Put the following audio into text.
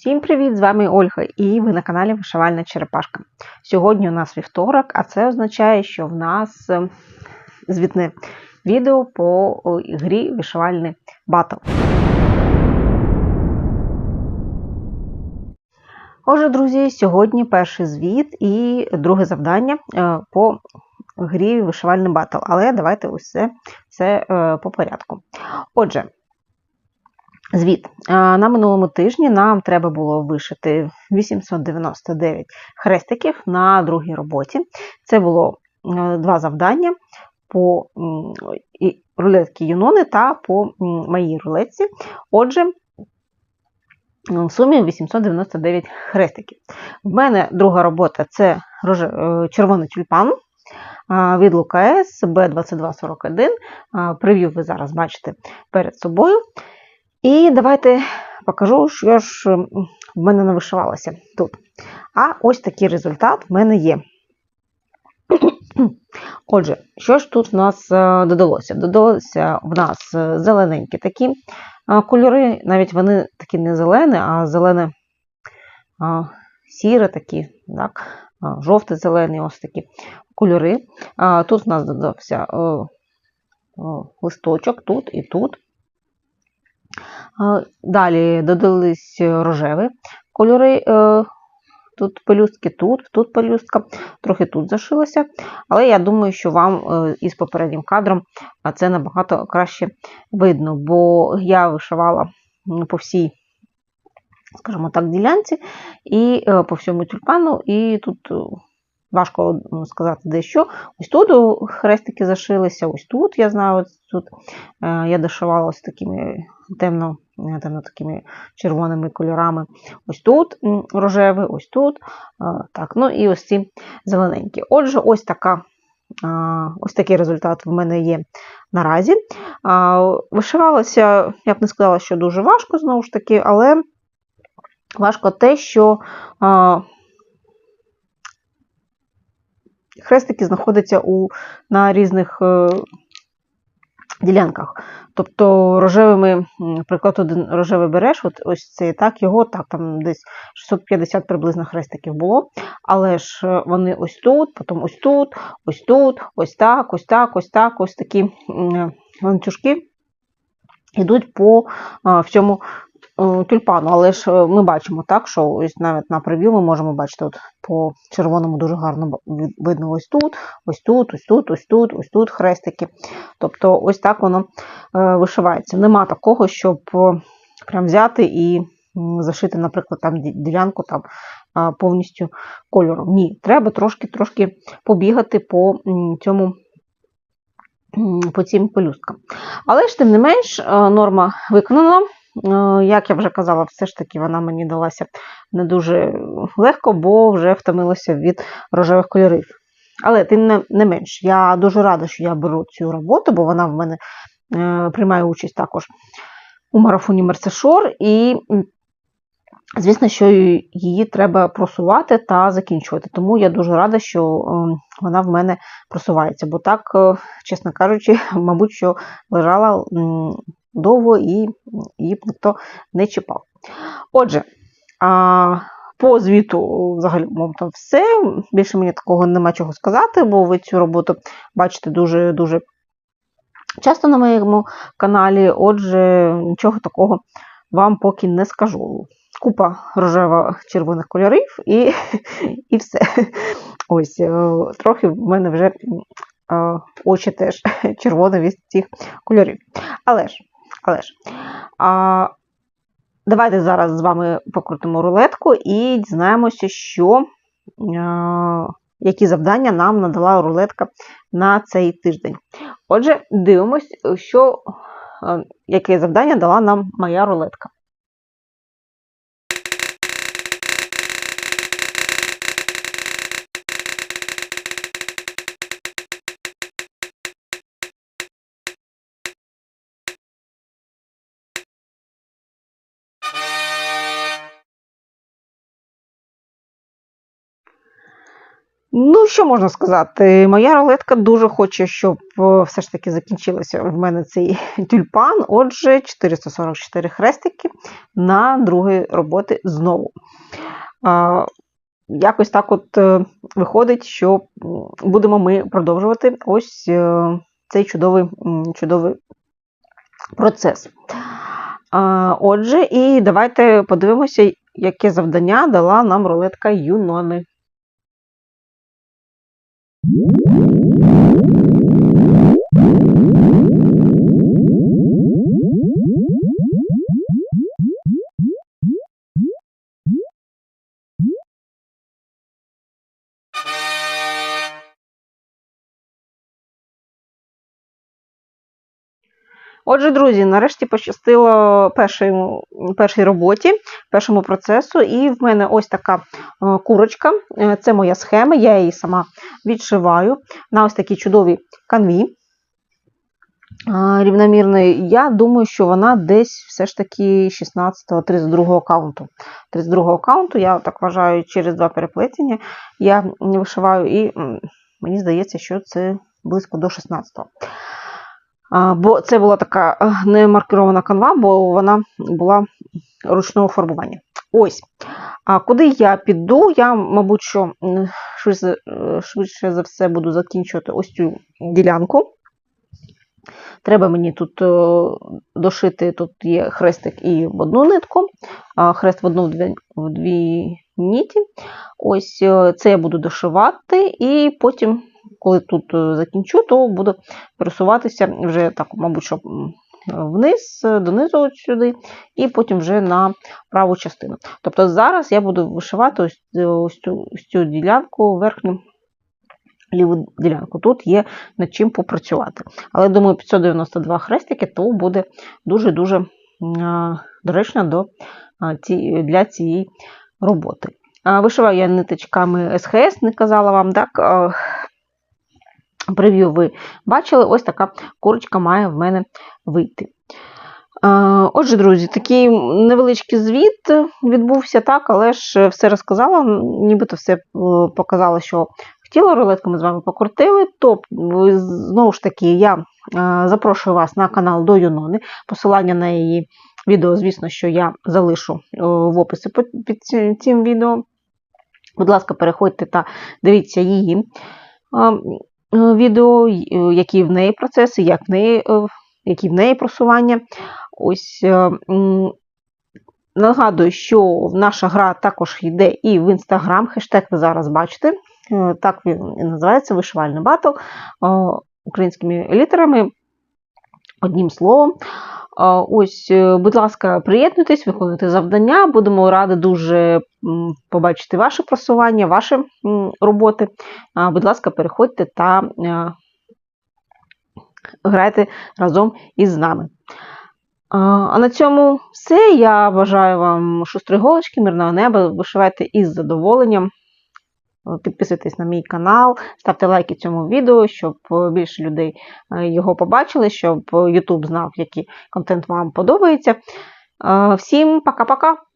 Всім привіт! З вами Ольга і ви на каналі Вишивальна Черепашка. Сьогодні у нас вівторок, а це означає, що в нас е, звітне відео по грі Вишивальний батл. Отже, друзі, сьогодні перший звіт і друге завдання е, по грі Вишивальний батл. Але давайте ось це, е, по порядку. Отже, Звіт. На минулому тижні нам треба було вишити 899 хрестиків на другій роботі. Це було два завдання по м, і- рулетки Юнони та по моїй рулетці. Отже, в сумі 899 хрестиків. В мене друга робота це е, червоний тюльпан від ЛКС B2241. А, Прев'ю ви зараз бачите перед собою. І давайте покажу, що ж в мене не вишивалося тут. А ось такий результат в мене є. Отже, що ж тут в нас е, додалося? Додалося в нас е, зелененькі такі кольори, навіть вони такі не зелені, а зелене сіре такі, так, жовте-зелені ось такі кольори. Тут в нас додався е, листочок тут і тут. Далі додались рожеві кольори. е, Тут пелюстки, тут, тут пелюстка, трохи тут зашилося. Але я думаю, що вам е, із попереднім кадром це набагато краще видно, бо я вишивала по всій, скажімо так, ділянці і е, по всьому тюльпану, і тут е, важко сказати дещо. Ось тут хрестики зашилися, ось тут, я знаю, тут е, я дошивала ось такими темно, е, темно такими червоними кольорами. Ось тут рожевий, ось тут. е, Так, ну і ось ці зелененькі. Отже, ось така. Ось такий результат в мене є наразі. А, Вишивалося, я б не сказала, що дуже важко, знову ж таки, але важко те, що а, хрестики знаходяться у, на різних е, ділянках. Тобто рожевими, наприклад, один рожевий береш, от ось цей так, його так, там десь 650 приблизно хрестиків було. Але ж е, вони ось тут, потім ось тут, ось тут, ось так, ось так, ось так, ось такі ланцюжки йдуть по а, всьому е, тюльпану. Але ж е, ми бачимо так, що ось навіть на прев'ю ми можемо бачити от по червоному дуже гарно видно ось тут, ось тут, ось тут, ось тут, ось тут хрестики. Тобто ось так воно е, вишивається. Нема такого, щоб е, прям взяти і зашити, наприклад, там ділянку там повністю кольором. Ні, треба трошки-трошки побігати по цьому. По цим пелюсткам. Але ж, тим не менш, е, норма виконана. Е, Як я вже казала, все ж таки вона мені далася не дуже легко, бо вже втомилася від рожевих кольорів. Але тим не, менш, я дуже рада, що я беру цю роботу, бо вона в мене е, приймає участь також у марафоні Мерсешор. І, звісно, що її треба просувати та закінчувати. Тому я дуже рада, що е, вона в мене просувається. Бо так, е, чесно кажучи, мабуть, що лежала довго і її ніхто не чіпав. Отже, а, по звіту, взагалі, мов там все. Більше мені такого нема чого сказати, бо ви цю роботу бачите дуже-дуже часто на моєму каналі. Отже, нічого такого вам поки не скажу. Купа рожево-червоних кольорів і, і все. Ось, е, трохи в мене вже е, очі теж червоні від цих кольорів. Але ж, але ж. А, давайте зараз з вами покрутимо рулетку і дізнаємося, що, а, які завдання нам надала рулетка на цей тиждень. Отже, дивимось, що, яке завдання дала нам моя рулетка. Ну, що можна сказати? Моя рулетка дуже хоче, щоб е, все ж таки закінчилося в мене цей тюльпан. Отже, 444 хрестики на другої роботи знову. Якось так от е, виходить, що будемо ми продовжувати ось е, цей чудовий, чудовий процес. Отже, і давайте подивимося, яке завдання дала нам рулетка Юнони. Woo! Отже, друзі, нарешті пощастило першій, першій роботі, першому процесу, і в мене ось така е, курочка. Е, Це моя схема, я її сама відшиваю на ось такій чудовій канві е, рівномірної. Я думаю, що вона десь все ж таки 16-го, 32-го аккаунту. 32-го аккаунту, я так вважаю, через два переплетення я вишиваю, і мені здається, що це близько до 16-го. Бо це була така е, не маркерована канва, бо вона була ручного фарбування. Ось. А куди я піду? Я, мабуть, що швидше, е, швидше за все буду закінчувати ось цю ділянку. Треба мені тут е, дошити, тут є хрестик і в одну нитку, хрест в одну в дві, ніті. Ось це я буду дошивати, і потім, коли тут е, закінчу, то буду пересуватися вже так, мабуть, що вниз, е, донизу от сюди, і потім вже на праву частину. Тобто зараз я буду вишивати ось, е, цю, ось цю ділянку, верхню ліву ділянку. Тут є над чим попрацювати. Але думаю, 592 хрестики то буде дуже-дуже доречно для цієї роботи. Вишиваю я ниточками СХС, не казала вам, так? Прев'ю ви бачили, ось така курочка має в мене вийти. Отже, друзі, такий невеличкий звіт відбувся так, але ж все розказала, нібито все е, показала, що хотіла, рулетку ми з вами покрутили. То, ви- знову ж таки, я е, запрошую вас на канал до Юнони. Посилання на її відео, звісно, що я залишу е, в описі під цим відео. Будь ласка, переходьте та дивіться її е, відео, е, які в неї процеси, як в неї, е, які в неї просування. Ось е, нагадую, що наша гра також йде і в інстаграм. Хештег ви зараз бачите. Е, Так він і називається вишивальний батл е, українськими літерами, одним словом. Ось, е, будь ласка, приєднуйтесь, виконуйте завдання. Будемо раді дуже побачити ваше просування, ваші роботи. Будь ласка, переходьте та е, грайте разом із нами. А на цьому все. Я бажаю вам шустрої голочки, мирного неба. Вишивайте із задоволенням. Підписуйтесь на мій канал, ставте лайки цьому відео, щоб е, більше людей е, його побачили, щоб YouTube знав, який контент вам подобається. Е, Всім пока-пока!